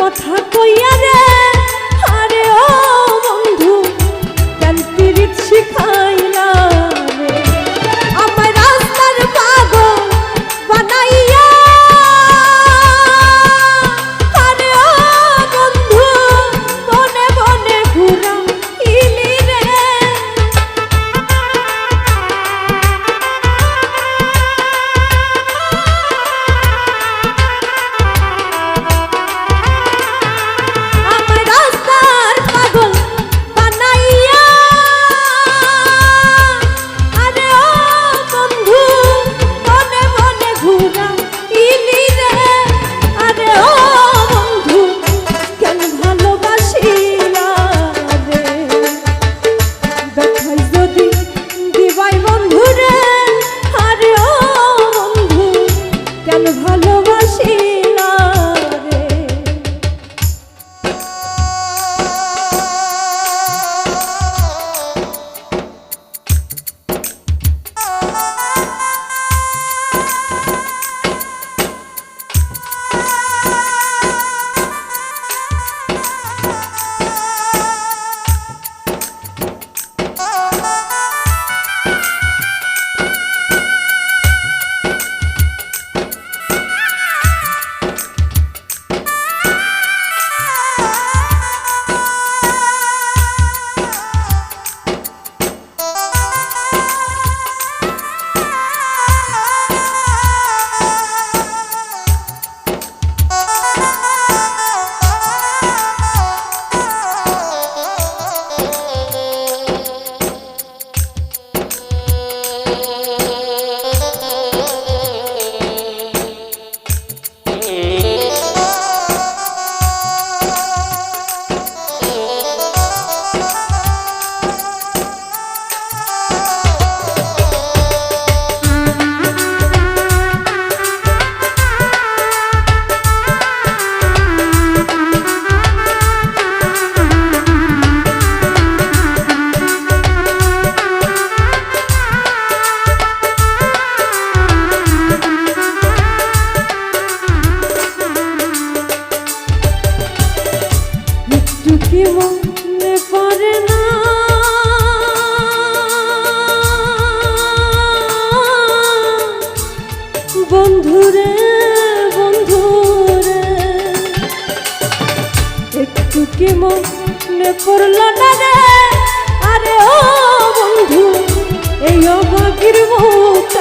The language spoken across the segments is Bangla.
কথা বন্ধুরে বন্ধুরে। একটু কি মনে পড়ল না রে? আরে ও বন্ধু এই অবাকির মুখ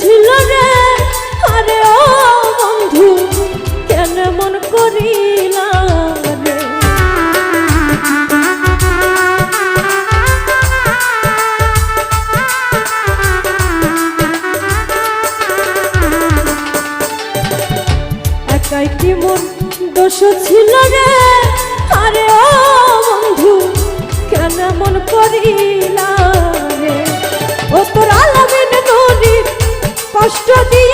ছিল রে? আরে ও বন্ধু, কেন মন করিলাম রে? একাই কি মন দোষ ছিল রে? কষ্ট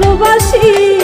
ভালোবাসি।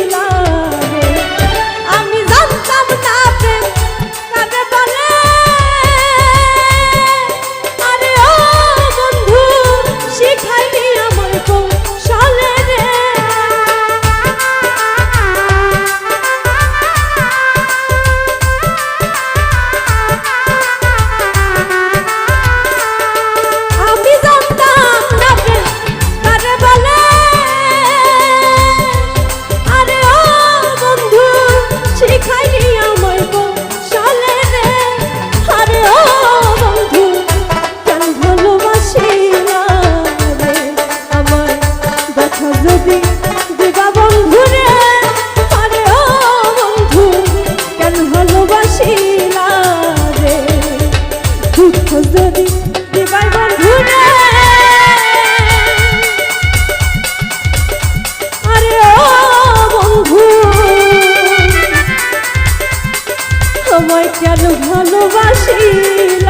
তোমায় কেন ভালোবাসিলাম।